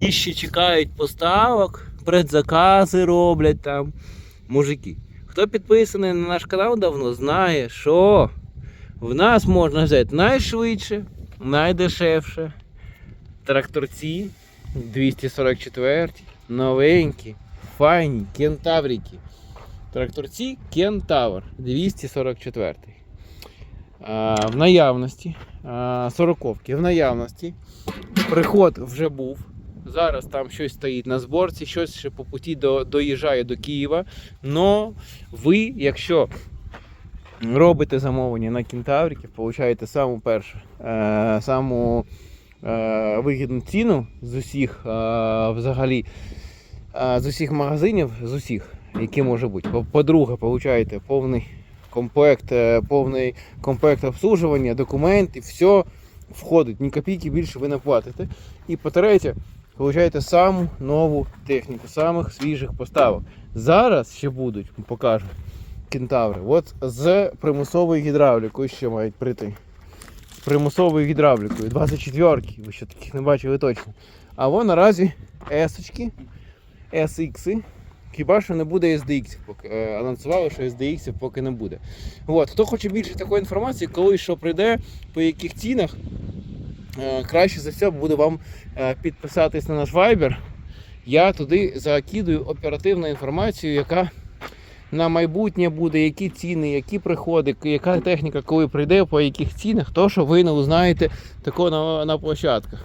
І ще чекають поставок, предзакази роблять там. Мужики. Хто підписаний на наш канал давно, знає, що в нас можна взяти найшвидше, найдешевше. Тракторці 244, новенькі, файні, кентаврики. Тракторці Кентавр 244. А, в наявності. А, сороковки в наявності. Приход вже був. Зараз там щось стоїть на зборці, щось ще по путі до, доїжджає до Києва. Но ви, якщо робите замовлення на кентавриків, получаєте саму першу, е, саму е, вигідну ціну з усіх е, взагалі е, з усіх магазинів, з усіх, які може бути. По- По-друге, получаєте повний комплект, е, повний комплект обслуживання, документи, все входить. Ні копійки більше ви не платите. І по-третє, получаєте саму нову техніку, самих свіжих поставок. Зараз ще будуть, покажу, кентаври. От з примусовою гідравлікою ще мають прийти. З примусовою гідравлікою. 24-ки, ви ще таких не бачили точно. А вон наразі S-очки, SX. Хіба що не буде SDX, поки е, анонсували, що SDX поки не буде. От, хто хоче більше такої інформації, коли що прийде, по яких цінах, краще за все буде вам е, підписатись на наш Viber. Я туди закидую оперативну інформацію, яка на майбутнє буде, які ціни, які приходи, яка техніка, коли прийде, по яких цінах, то що ви не узнаєте такого на, на площадках.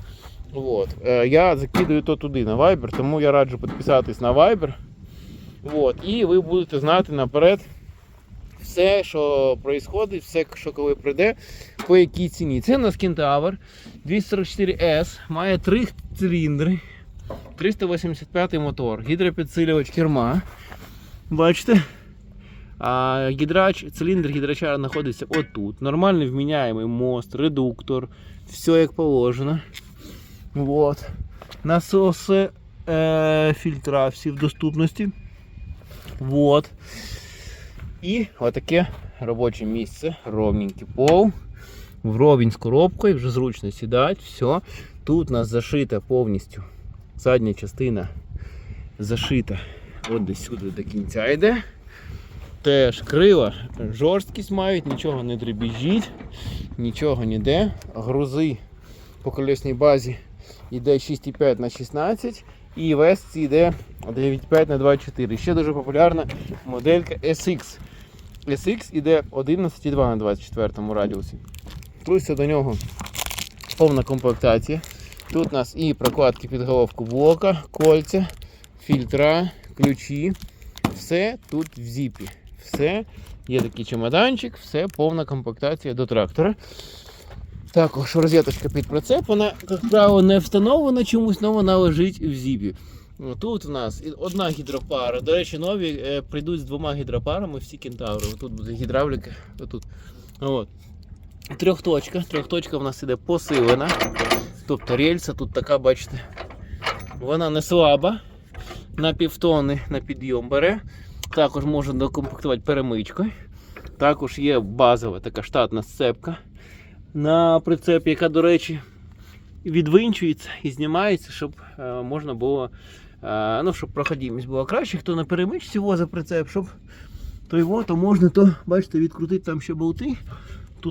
От. Е, Я закидую то туди на Viber, тому я раджу підписатись на Viber. От. І ви будете знати наперед все, що відбувається, все, що коли прийде, по якій ціні. Це у нас Кентавр 244S, має три циліндри, 385 мотор, гідропідсилювач керма. Бачите? А гідрач, циліндр гідрача знаходиться отут. Нормальний вміняємий мост, редуктор, все як положено. Вот. Насоси, е, фільтра всі в доступності. Вот. І отаке робоче місце, ровненький пол. В ровень з коробкою, вже зручно сідати, все. Тут у нас зашита повністю задня частина зашита от десь сюди до кінця йде. Теж крила жорсткість мають, нічого не дребіжить, нічого ніде. Грузи по колесній базі йде 6,5 на 16 і весці йде 9,5 на 24. Ще дуже популярна моделька SX. SX іде 11,2 на 24 радіусі. Плюс до нього повна комплектація. Тут у нас і прокладки під головку блока, кольця, фільтра, ключі. Все тут в зіпі. Все. Є такий чемоданчик, все повна комплектація до трактора. Також розеточка під прицеп, вона, як правило, не встановлена чомусь, але вона лежить в зіпі. Тут у нас одна гідропара. До речі, нові е, прийдуть з двома гідропарами, всі кентаври. Тут буде гідравліка. Отут. От. Трьохточка. Трьохточка в нас іде посилена. Тобто рельса тут така, бачите, вона не слаба. На півтони на підйом бере. Також можна докомплектувати перемичкою. Також є базова така штатна сцепка на прицеп, яка, до речі, відвинчується і знімається, щоб е, можна було, е, ну, щоб проходимість була краще. Хто на перемичці возить прицеп, щоб то його, то можна то, бачите, відкрутити там ще болти,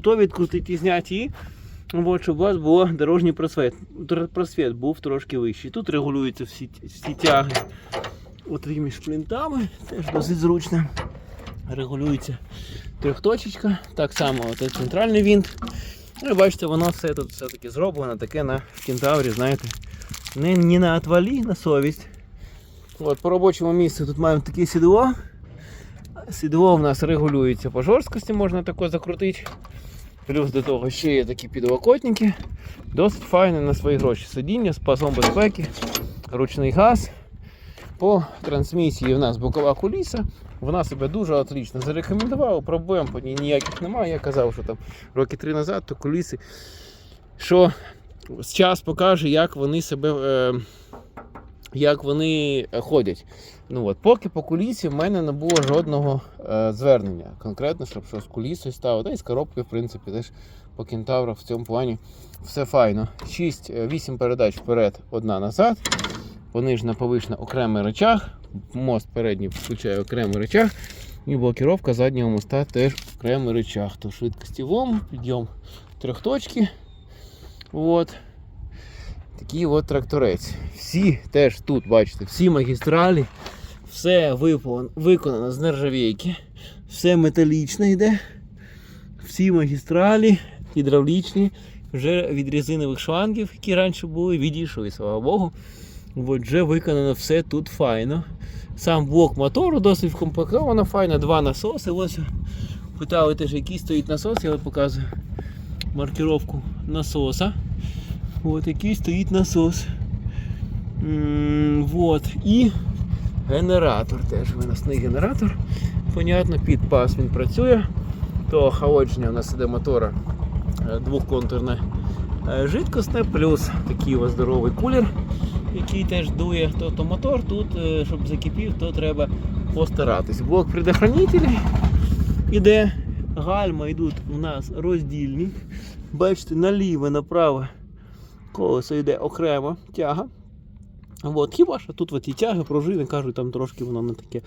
тут відкрутити і зняти От, щоб у вас було дорожній просвіт. Просвіт був трошки вищий. Тут регулюються всі, всі тяги от такими шплінтами, теж досить зручно. Регулюється трьохточечка, так само от центральний винт. Ну і бачите, воно все тут все-таки зроблено таке на кентаврі, знаєте, не, не на отвалі, на совість. От, по робочому місцю тут маємо таке сідло. Сідло в нас регулюється по жорсткості, можна тако закрутити. Плюс до того ще є такі підлокотники. Досить файне на свої гроші. Сидіння з пасом безпеки, ручний газ. По трансмісії в нас бокова куліса. Вона себе дуже отлично зарекомендувала, проблем по ній ніяких немає. Я казав, що там роки три назад, то куліси, що час покаже, як вони себе. Е, як вони е, ходять. Ну от, Поки по кулісі в мене не було жодного е, звернення. Конкретно, щоб щось кулісою стало. Та й з коробкою, в принципі, теж по кентаврах в цьому плані все файно. 6-8 передач вперед, одна назад. понижена повишена окремий речах. Мост передній включає окремий речах. І блокіровка заднього моста теж окремий речах. То швидкості ВОМ, підйом трьохточки. От. Такий от тракторець. Всі теж тут, бачите, всі магістралі, все виконано з нержавійки, все металічне йде. Всі магістралі, гідравлічні, вже від резинових шлангів, які раніше були, відійшли, слава Богу. От вже виконано все тут файно. Сам блок мотору досить вкомплектовано, файно, два насоси. Ось питали теж, який стоїть насос, я вам показую маркировку насоса. От який стоїть насос. М. І генератор теж виносний генератор. Понятно, під пас він працює. То охолодження у нас іде мотора е, двохконтурне жидкосне, плюс такий ось здоровий кулер, який теж дує. Тобто мотор тут, е, щоб закипів, то треба постаратись. Блок предохранителей іде. Гальма йдуть у нас роздільні. Бачите, наліво, направо колесо йде окремо тяга. От, хіба що тут от і тяги, пружини, кажуть, там трошки воно не таке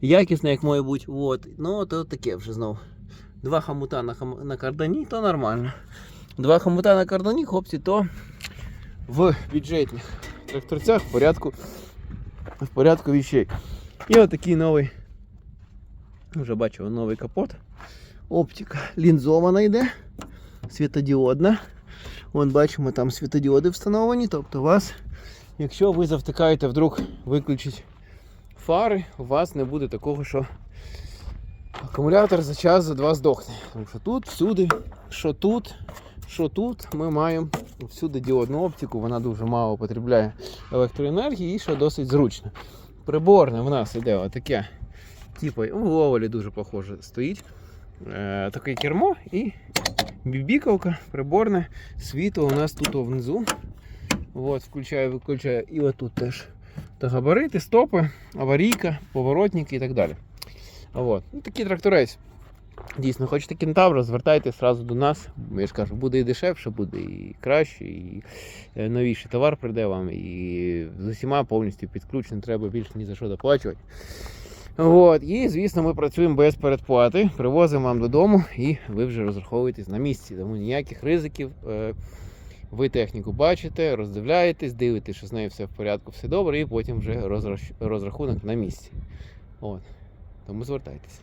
якісне, як має бути. От. Ну, то таке вже знову. Два хамута на, хам... на кардані, то нормально. Два хамута на кардані, хлопці, то в бюджетних тракторцях в порядку, в порядку вещей. І отакий новий, вже бачив, новий капот. Оптика лінзована йде, світодіодна. Вон бачимо, там світодіоди встановлені, тобто вас, якщо ви завтикаєте вдруг виключить фари, у вас не буде такого, що акумулятор за час за два здохне. Тому що тут, всюди, що тут, що тут, ми маємо всюди діодну оптику, вона дуже мало потребляє електроенергії і що досить зручно. Приборне в нас іде отаке, типу, у Ловелі дуже похоже стоїть. Е, таке кермо і бібікавка, приборне. Світло у нас тут внизу. От, включає, виключає. І отут теж. Та габарити, стопи, аварійка, поворотники і так далі. От. Ну, такий тракторець. Дійсно, хочете кентавра, звертайтеся одразу до нас. Я ж кажу, буде і дешевше, буде і краще, і е, новіший товар прийде вам, і з усіма повністю підключено, треба більше ні за що доплачувати. От. І, звісно, ми працюємо без передплати, привозимо вам додому і ви вже розраховуєтесь на місці. Тому ніяких ризиків. Е, Ви техніку бачите, роздивляєтесь, дивитесь, що з нею все в порядку, все добре, і потім вже розрахунок на місці. От. Тому звертайтеся.